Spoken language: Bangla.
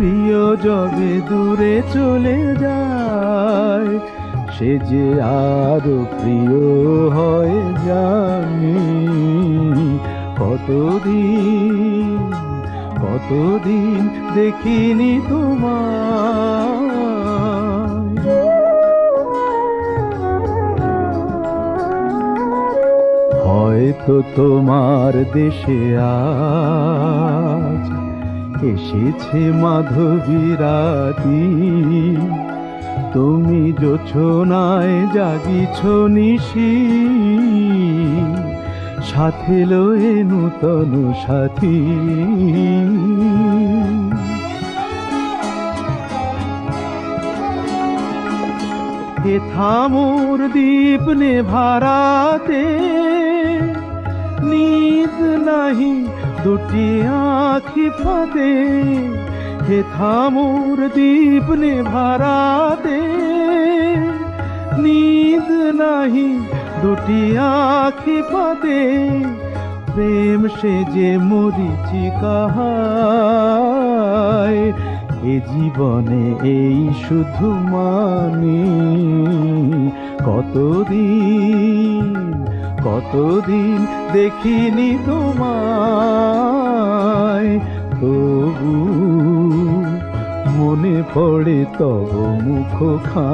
প্রিয় জবে দূরে চলে যায়, সে যে আরও প্রিয় হয় জানি। কতদিন কতদিন দেখিনি তোমার হয়তো তোমার দেশে আজ এসেছে মাধবী রাতি। তুমি যোছনায় জাগিছ নিশি। সাথে লয়ে নূতন সাথী। হে থামোর দীপ নে ভারাতে নিদ নাহি দুটি আখি ফাঁদে, হে থামুর দীপ নে ভারাতে নিদ নাহি দুটি আখি ফাঁদে, প্রেম সে যে মরিচি কাহায় এ জীবনে এই শুধু মানি, কতদিন কতদিন দেখিনি তোমায় তবু মনে পড়ে তব মুখ খা